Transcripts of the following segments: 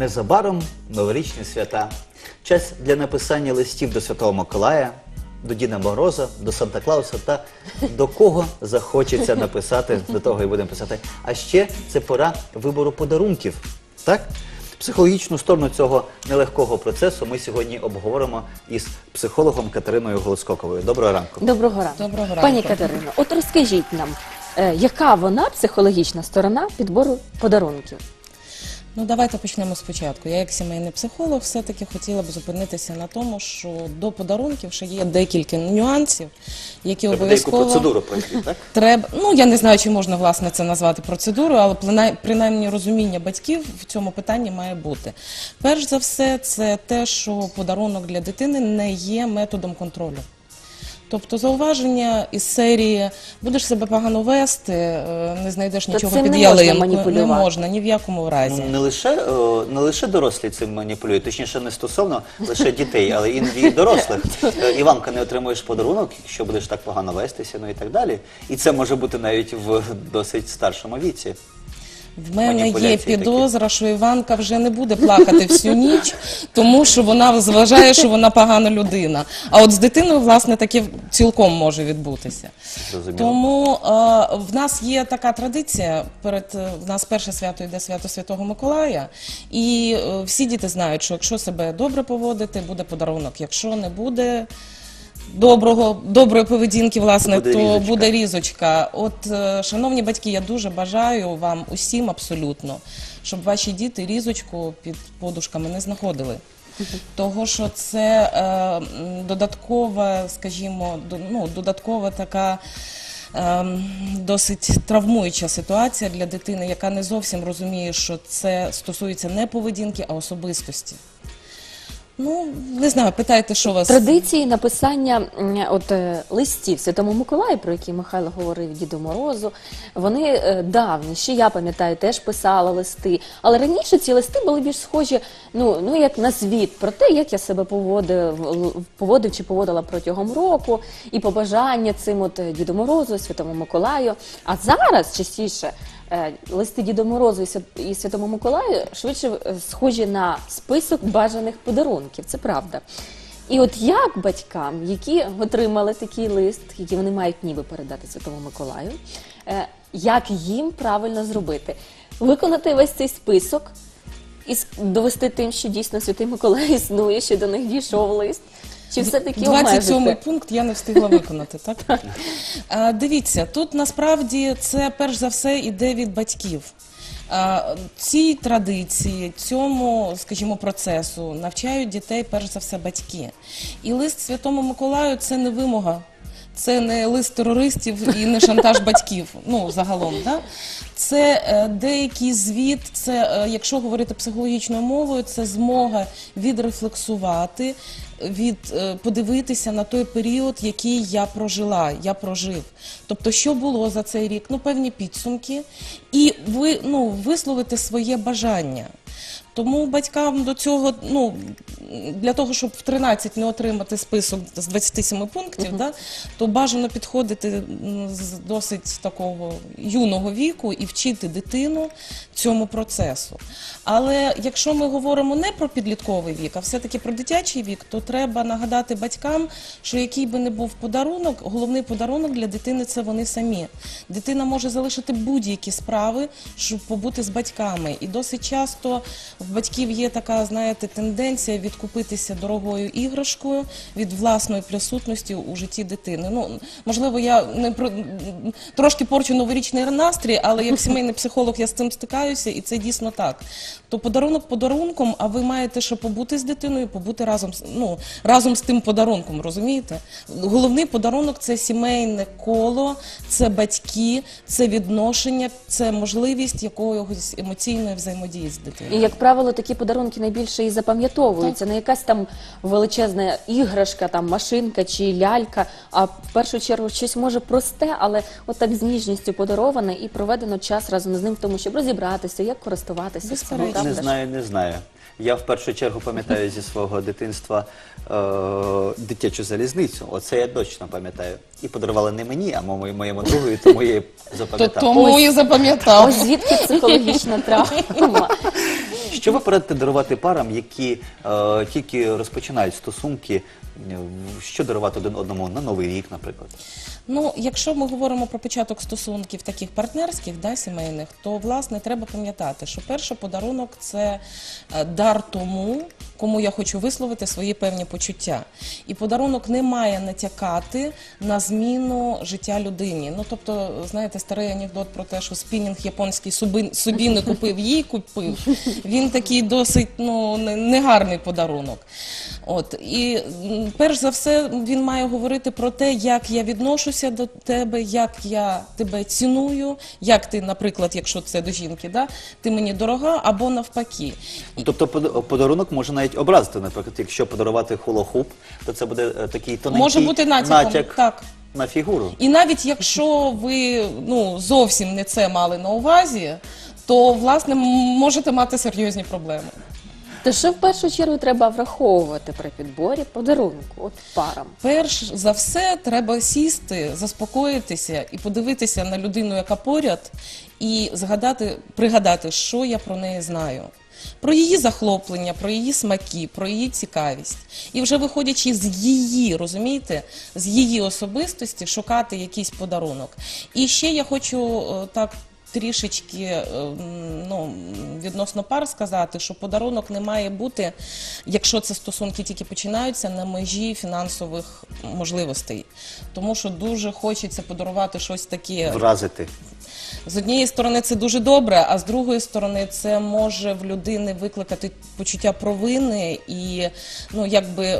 Незабаром новорічні свята. Час для написання листів до Святого Миколая, до Діда Мороза, до Санта Клауса та до кого захочеться написати, до того і будемо писати. А ще це пора вибору подарунків. Так? Психологічну сторону цього нелегкого процесу ми сьогодні обговоримо із психологом Катериною Голоскоковою. Доброго ранку. Доброго ранку. Доброго ранку. Пані Катерино, от розкажіть нам, е, яка вона психологічна сторона підбору подарунків? Ну давайте почнемо спочатку. Я як сімейний психолог все-таки хотіла б зупинитися на тому, що до подарунків ще є декілька нюансів, які Треба деяку обов'язково процедуру пройти, так? треба. Ну я не знаю, чи можна власне це назвати процедурою, але принай- принаймні розуміння батьків в цьому питанні має бути. Перш за все, це те, що подарунок для дитини не є методом контролю. Тобто зауваження із серії будеш себе погано вести, е, не знайдеш То нічого цим під не можна ялинку. Не маніпулювати. можна ні в якому разі. Ну, не лише о, не лише дорослі цим маніпулюють, точніше не стосовно лише дітей, але іноді і дорослих. Е, Іванка, не отримуєш подарунок, якщо будеш так погано вестися, ну і так далі. І це може бути навіть в досить старшому віці. В мене є маніпуляції такі. підозра, що Іванка вже не буде плакати всю ніч, тому що вона зважає, що вона погана людина. А от з дитиною, власне, таке цілком може відбутися. Зрозуміло. Тому е, в нас є така традиція. Перед е, в нас перше свято йде свято Святого Миколая, і е, всі діти знають, що якщо себе добре поводити, буде подарунок. Якщо не буде. Доброго, доброї поведінки, власне, Буде то різочка. буде різочка. От, е, шановні батьки, я дуже бажаю вам усім абсолютно, щоб ваші діти різочку під подушками не знаходили. Того, що це е, додаткова, скажімо, до- ну, додаткова така. ем, Досить травмуюча ситуація для дитини, яка не зовсім розуміє, що це стосується не поведінки, а особистості. Ну, не знаю, питайте, що вас Традиції написання от, е, листів Святому Миколаю, про які Михайло говорив Діду Морозу, вони е, давні. Ще я пам'ятаю, теж писала листи. Але раніше ці листи були більш схожі, ну, ну як на звіт про те, як я себе поводив, поводив чи поводила протягом року, і побажання цим от Діду Морозу, Святому Миколаю. А зараз частіше. Е, Листи Діду Морозу і Свят- Святому Миколаю швидше е, схожі на список бажаних подарунків. Це правда. І от як батькам, які отримали такий лист, який вони мають ніби передати Святому Миколаю, е, як їм правильно зробити? Виконати весь цей список і довести тим, що дійсно Святий Миколай існує, що до них дійшов лист. Чи все-таки 27 обмежити? пункт я не встигла виконати, так? А, дивіться, тут насправді це перш за все іде від батьків. А, Цій традиції, цьому, скажімо, процесу навчають дітей перш за все батьки. І лист Святому Миколаю це не вимога. Це не лист терористів і не шантаж батьків. Ну загалом, да? це е, деякий звіт. Це, е, якщо говорити психологічною мовою, це змога відрефлексувати, від е, подивитися на той період, який я прожила, я прожив. Тобто, що було за цей рік, ну певні підсумки, і ви ну висловити своє бажання. Тому батькам до цього, ну для того, щоб в 13 не отримати список з 27 пунктів, да, то бажано підходити м, з досить такого юного віку і вчити дитину цьому процесу. Але якщо ми говоримо не про підлітковий вік, а все-таки про дитячий вік, то треба нагадати батькам, що який би не був подарунок, головний подарунок для дитини це вони самі. Дитина може залишити будь-які справи, щоб побути з батьками. І досить часто в батьків є така, знаєте, тенденція відкупитися дорогою іграшкою від власної присутності у житті дитини. Ну можливо, я не про трошки порчу новорічний настрій, але як сімейний психолог я з цим стикаюся, і це дійсно так. То подарунок подарунком, а ви маєте ще побути з дитиною, побути разом ну разом з тим подарунком. Розумієте? Головний подарунок це сімейне коло, це батьки, це відношення, це можливість якогось емоційної взаємодії з І, дитиною. як правило, такі подарунки найбільше і запам'ятовуються. Не якась там величезна іграшка, там машинка чи лялька, а в першу чергу щось може просте, але отак з ніжністю подароване і проведено час разом з ним в тому, щоб розібратися, як користуватися. Не знаю, не знаю. Я в першу чергу пам'ятаю зі свого дитинства е, дитячу залізницю. Оце я точно пам'ятаю. І подарували не мені, а моєму, моєму другу, і тому я її запам'ятав. тому і запам'ятав. Ось звідки психологічна травма. Що ви порадите дарувати парам, які е, тільки розпочинають стосунки? е, Що дарувати один одному на новий рік, наприклад? Ну, якщо ми говоримо про початок стосунків таких партнерських, да, сімейних, то власне треба пам'ятати, що перший подарунок це е, дар тому, кому я хочу висловити свої певні почуття. І подарунок не має натякати на зміну життя людині. Ну тобто, знаєте, старий анекдот про те, що спінінг японський собі, собі не купив, їй купив. Він такий досить ну, негарний подарунок. От і перш за все він має говорити про те, як я відношуся до тебе, як я тебе ціную, як ти, наприклад, якщо це до жінки, да, ти мені дорога або навпаки. Тобто подарунок може навіть образити, наприклад, якщо подарувати хулахуп, то це буде е, такий тоненький Може бути натяком, натяк так. на фігуру. І навіть якщо ви ну зовсім не це мали на увазі, то власне м- можете мати серйозні проблеми. То що в першу чергу треба враховувати при підборі подарунку от парам? Перш за все, треба сісти, заспокоїтися і подивитися на людину, яка поряд, і згадати, пригадати, що я про неї знаю. Про її захоплення, про її смаки, про її цікавість. І вже виходячи з її, розумієте, з її особистості, шукати якийсь подарунок. І ще я хочу е, так трішечки е, ну, відносно пар сказати, що подарунок не має бути, якщо це стосунки тільки починаються, на межі фінансових можливостей. Тому що дуже хочеться подарувати щось таке. Вразити. З однієї сторони це дуже добре, а з другої сторони це може в людини викликати почуття провини і ну якби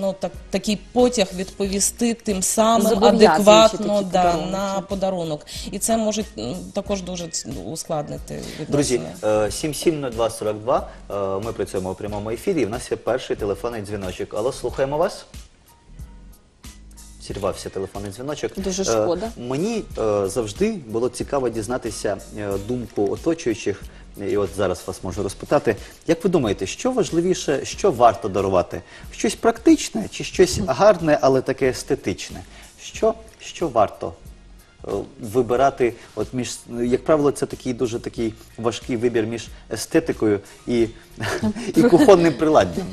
ну так такий потяг відповісти тим самим адекватно да, подарунки. на подарунок. І це може також дуже ускладнити Друзі, відносини. е, 770242, е, ми працюємо у прямому ефірі, і в нас є перший телефонний дзвіночок. Алло, слухаємо вас. Зірвався телефонний дзвіночок. Дуже Е, шкода. Мені е, завжди було цікаво дізнатися е, думку оточуючих, і от зараз вас можу розпитати. Як ви думаєте, що важливіше, що варто дарувати? Щось практичне чи щось гарне, але таке естетичне? Що, що варто е, вибирати, от між, як правило, це такий дуже такий важкий вибір між естетикою і, і кухонним приладдям.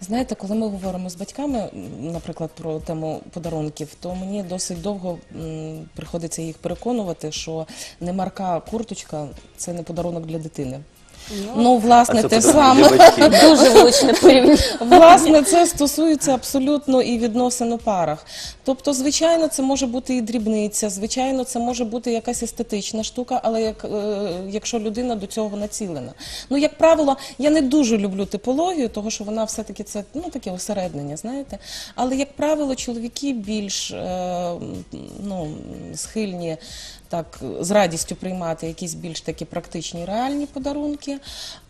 Знаєте, коли ми говоримо з батьками, наприклад, про тему подарунків, то мені досить довго приходиться їх переконувати, що не марка курточка це не подарунок для дитини. Ну, власне, те саме. Дуже влучне порівняння. Власне, це стосується абсолютно і відносин у парах. Тобто, звичайно, це може бути і дрібниця, звичайно, це може бути якась естетична штука, але як, е, якщо людина до цього націлена. Ну, як правило, я не дуже люблю типологію, того що вона все-таки це ну, таке усереднення, знаєте. Але, як правило, чоловіки більш е, ну, схильні так з радістю приймати якісь більш такі практичні реальні подарунки.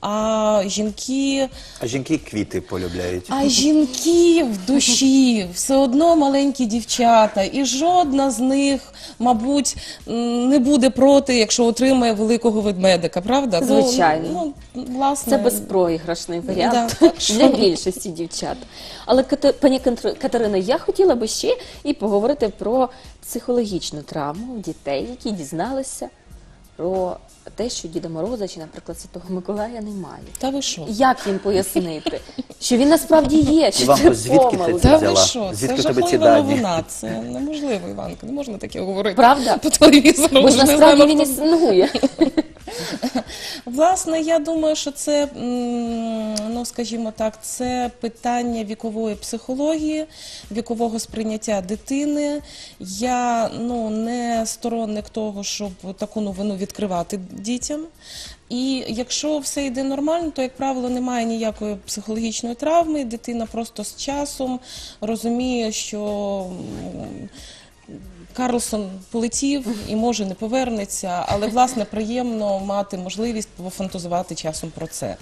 А жінки А жінки квіти полюбляють. а жінки в душі все одно маленькі дівчата, і жодна з них, мабуть, не буде проти, якщо отримає великого ведмедика, правда? Ну, Звичайно. Ну, власне, Це безпроіграшний варіант Да, для більшості дівчат. Але пані Катерина, я хотіла би ще і поговорити про психологічну травму дітей, які дізналися про те, що Діда Мороза чи, наприклад, Святого Миколая немає. Та ви що? Як їм пояснити, що він насправді є, що Іванко, це звідки ти помилка? це Та взяла? ви що? Звідки це в тебе ці жахлива дані? новина. Це неможливо, Іванка. Не можна таке говорити. Правда? По телевізору. Бо ж не насправді він хто- існує. Власне, я думаю, що це, ну скажімо так, це питання вікової психології, вікового сприйняття дитини. Я ну не сторонник того, щоб таку новину відкривати дітям. І якщо все йде нормально, то як правило немає ніякої психологічної травми. Дитина просто з часом розуміє, що. Карлсон полетів і може не повернеться, але власне приємно мати можливість пофантазувати часом про це.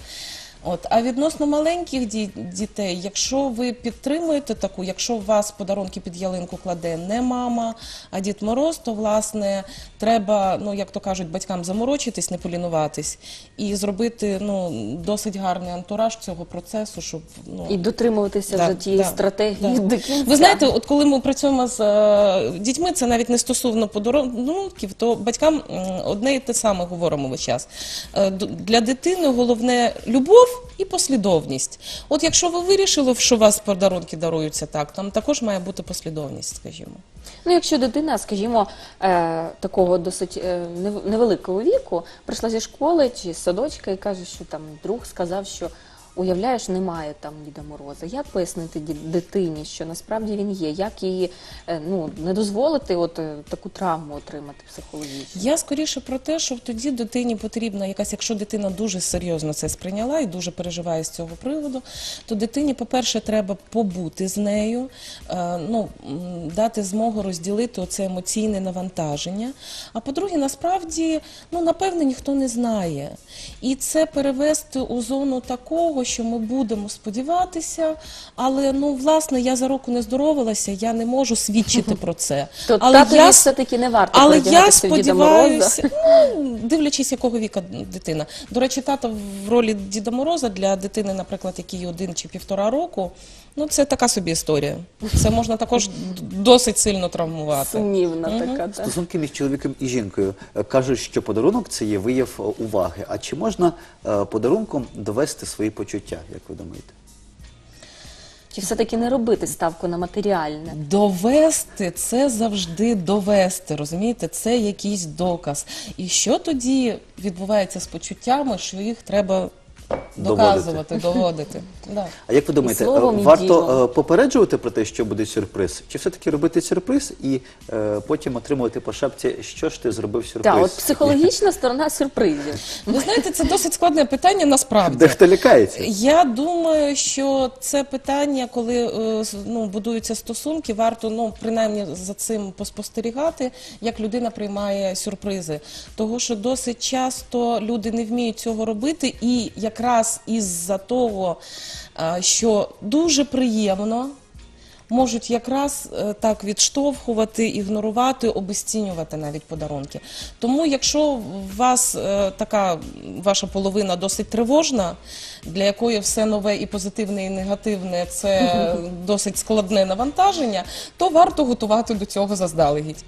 От, а відносно маленьких ді- дітей, якщо ви підтримуєте таку, якщо у вас подарунки під ялинку кладе не мама, а Дід Мороз, то власне треба, ну як то кажуть, батькам заморочитись, не полінуватись і зробити ну досить гарний антураж цього процесу, щоб ну І дотримуватися Да, вже тієї да, стратегії да. до кінця. Ви знаєте, от коли ми працюємо з е, дітьми, це навіть не стосовно подарунків, то батькам м, одне і те саме говоримо весь час. Е, д- Для дитини головне любов і послідовність. От якщо ви вирішили, що вас подарунки даруються так, там також має бути послідовність, скажімо. Ну, якщо дитина, скажімо, е, такого досить е, нев- невеликого віку, прийшла зі школи чи з садочка і каже, що там друг сказав, що уявляєш, немає там Діда Мороза. Як пояснити дитині, що насправді він є? Як її е, ну, не дозволити от е, таку травму отримати психологічну? Я скоріше про те, що тоді дитині потрібна якась, якщо дитина дуже серйозно це сприйняла і дуже переживає з цього приводу, то дитині, по-перше, треба побути з нею, е, ну, дати змогу розділити оце емоційне навантаження. А по-друге, насправді, ну, напевне, ніхто не знає. І це перевести у зону такого, що ми будемо сподіватися, але ну, власне, я за року не здоровилася, я не можу свідчити про це. То але я все-таки не варто але я сподіваюся, ну, дивлячись, якого віка дитина. До речі, тато в ролі Діда Мороза для дитини, наприклад, якій один чи півтора року, ну це така собі історія. Це можна також досить сильно травмувати. Сумнівна така. так. Стосунки між чоловіком і жінкою Е, кажуть, що подарунок це є вияв е, уваги. А чи можна е, подарунком довести свої почуття, як ви думаєте? Чи все-таки не робити ставку на матеріальне? Довести це завжди довести, розумієте? Це якийсь доказ. І що тоді відбувається з почуттями, що їх треба доказувати, доводити? Да. А як ви думаєте, словом, е, варто е, попереджувати про те, що буде сюрприз? Чи все-таки робити сюрприз і е, потім отримувати по шапці, що ж ти зробив сюрприз? Так, от психологічна сторона сюрпризів. Ви знаєте, це досить складне питання насправді. Дехто лякається. Я думаю, що це питання, коли е, ну, будуються стосунки, варто ну, принаймні за цим поспостерігати, як людина приймає сюрпризи. Того, що досить часто люди не вміють цього робити, і якраз із-за того, е, що дуже приємно. Можуть якраз е, так відштовхувати, ігнорувати, обесцінювати навіть подарунки. Тому, якщо у вас е, така ваша половина досить тривожна, для якої все нове і позитивне, і негативне це досить складне навантаження, то варто готувати до цього заздалегідь.